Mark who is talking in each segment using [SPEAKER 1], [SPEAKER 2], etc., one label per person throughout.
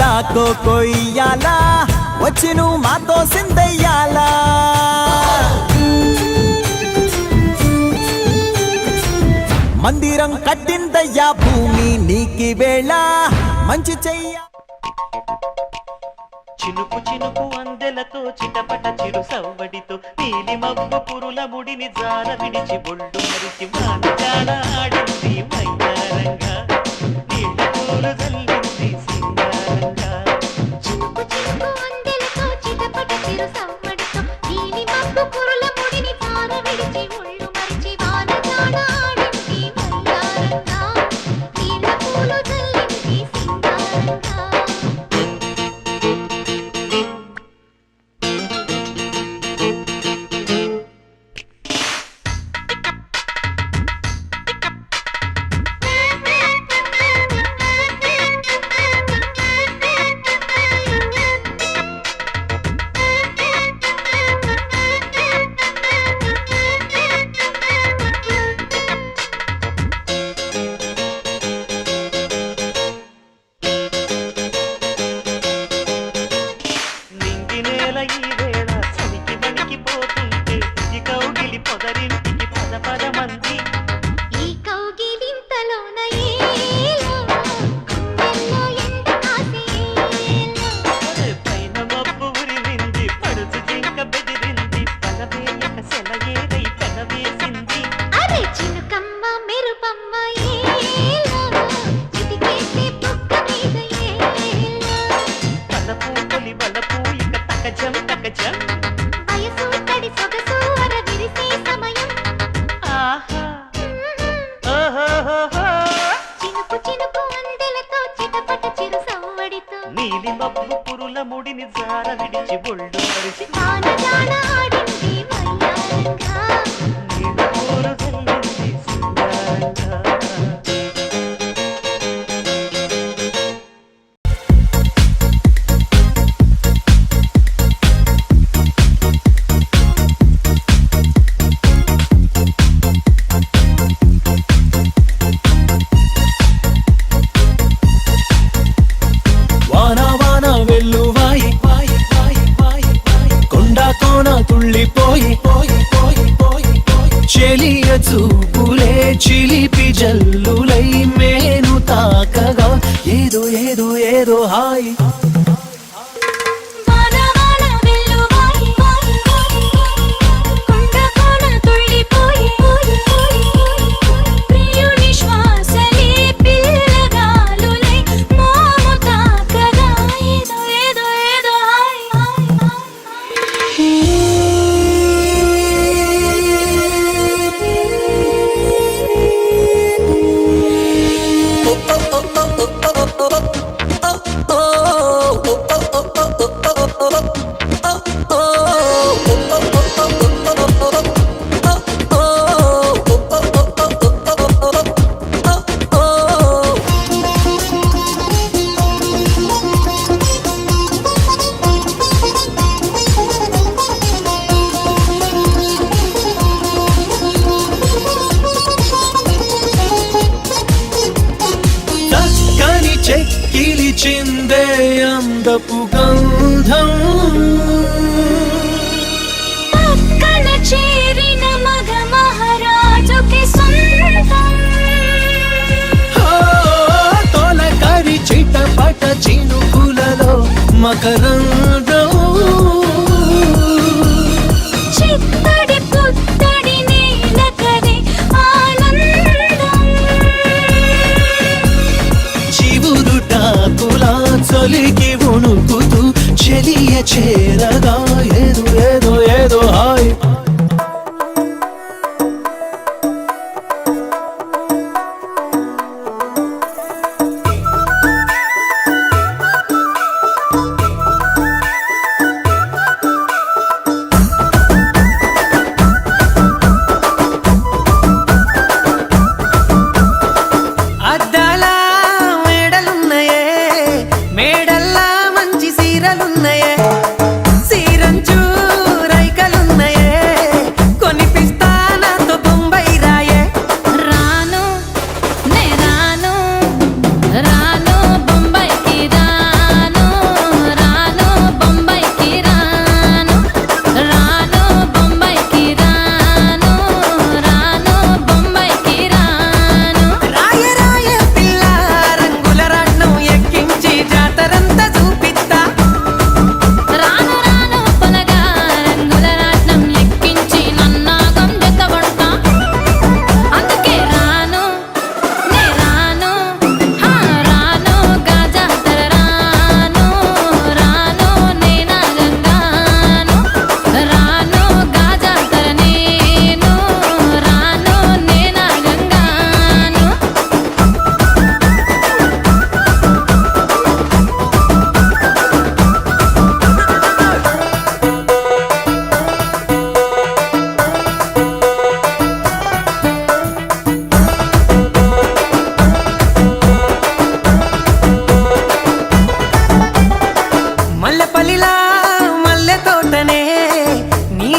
[SPEAKER 1] మాతో కొయ్యాలా? వచ్చి నువ్వు మాతో సిందయ్యాలా? మందిరం కట్టిందయ్యా భూమి నీకి వేళ. మంచి చెయ్య
[SPEAKER 2] ముడి మబ్బు పురుల ముడిని జార విడిచి బొళ్ళు మరిచి
[SPEAKER 3] మాట్లాడాడి கச்சா
[SPEAKER 1] এ দোহাই వచ్చిందే అందపు గంధం.
[SPEAKER 3] పక్కన చేరిన మగ మహారాజుకి సొంతం.
[SPEAKER 1] తొలకరి చిటపట చినుకులలో మకరందం.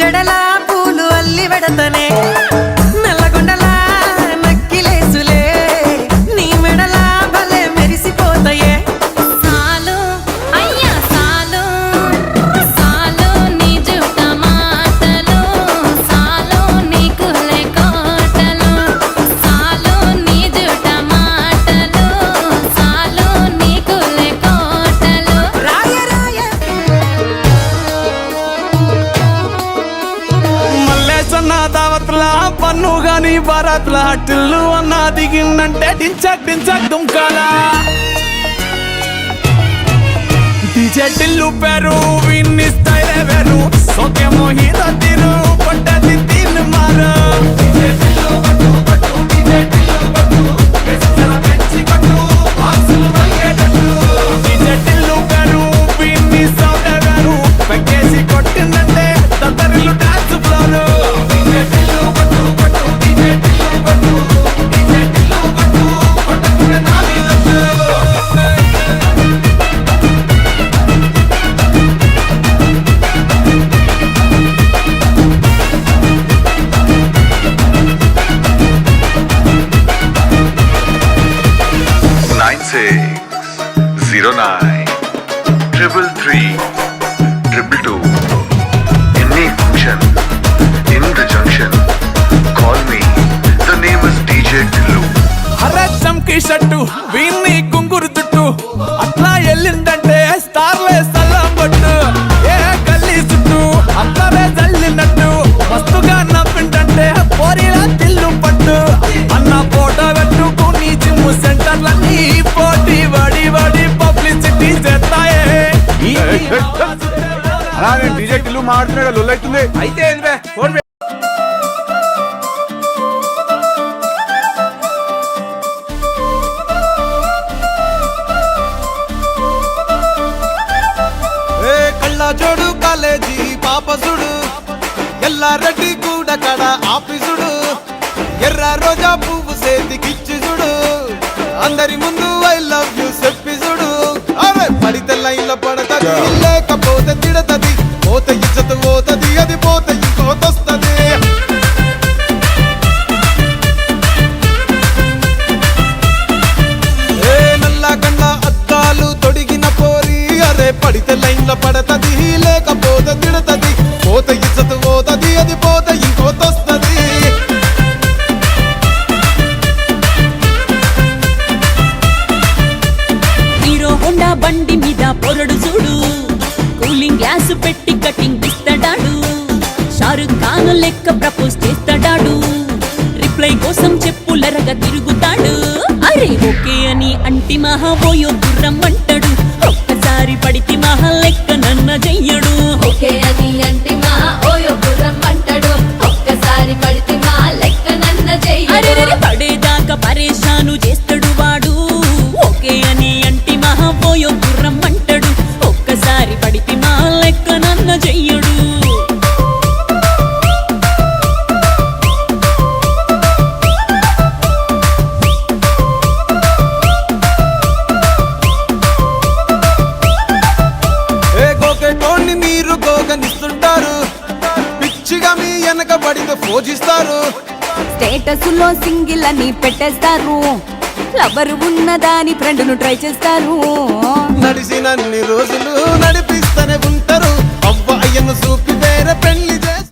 [SPEAKER 1] జడలా పూలు అల్లి
[SPEAKER 4] వెడతనే
[SPEAKER 5] చేతుల భారత్ అన్న దిగిందంటే డించక్ డించక్ దుంకాలా. డీజే టిల్లు పేరు విన్ని స్టైల్ వేరు. సోకేమో హీరో తిరు పట్టది తీన్ మారు డీజే టిల్లు పట్టు పట్టు డీజే టిల్లు
[SPEAKER 6] లొల్లైతుంది అయితే ఏంది ఫోన్
[SPEAKER 7] ఏ కళ్ళ జోడు కాలేజీ పాపసుడు ఎల్లారెడ్డి కూడా కడ ఆఫీసుడు ఎర్ర రోజా పువ్వు సేతికిచ్చి చూడు అందరి ముందు కింద పడతది లేకపోతే తిడతది. పోత ఇచ్చత పోతది అది పోత ఇంకోతొస్తది.
[SPEAKER 8] హీరో హోండా బండి మీద పొరడు చూడు. కూలింగ్ గ్లాస్ పెట్టి కటింగ్ ఇస్తాడాడు. షారుఖ్ ఖాన్ లెక్క ప్రపోజ్ చేస్తాడాడు. రిప్లై కోసం చెప్పులరగా తిరుగుతాడు. అరే ఓకే అని అంటి మహాబోయో గుర్రం అంటాడు ఒక్కసారి పడితే మహా లెక్క నన్న
[SPEAKER 7] జయ్యడు. మీరు గోగనిస్తుంటారు పిచ్చిగా మీ వెనక పడితే పోజిస్తారు.
[SPEAKER 9] స్టేటస్లో సింగిల్ అని పెట్టేస్తారు. లవర్ ఉన్నదాని ఫ్రెండ్ను ట్రై చేస్తారు.
[SPEAKER 7] నడిచినన్ని రోజులు నడిపిస్తూనే ఉంటారు. అవ్వ అయ్యను చూపి వేరే పెళ్ళి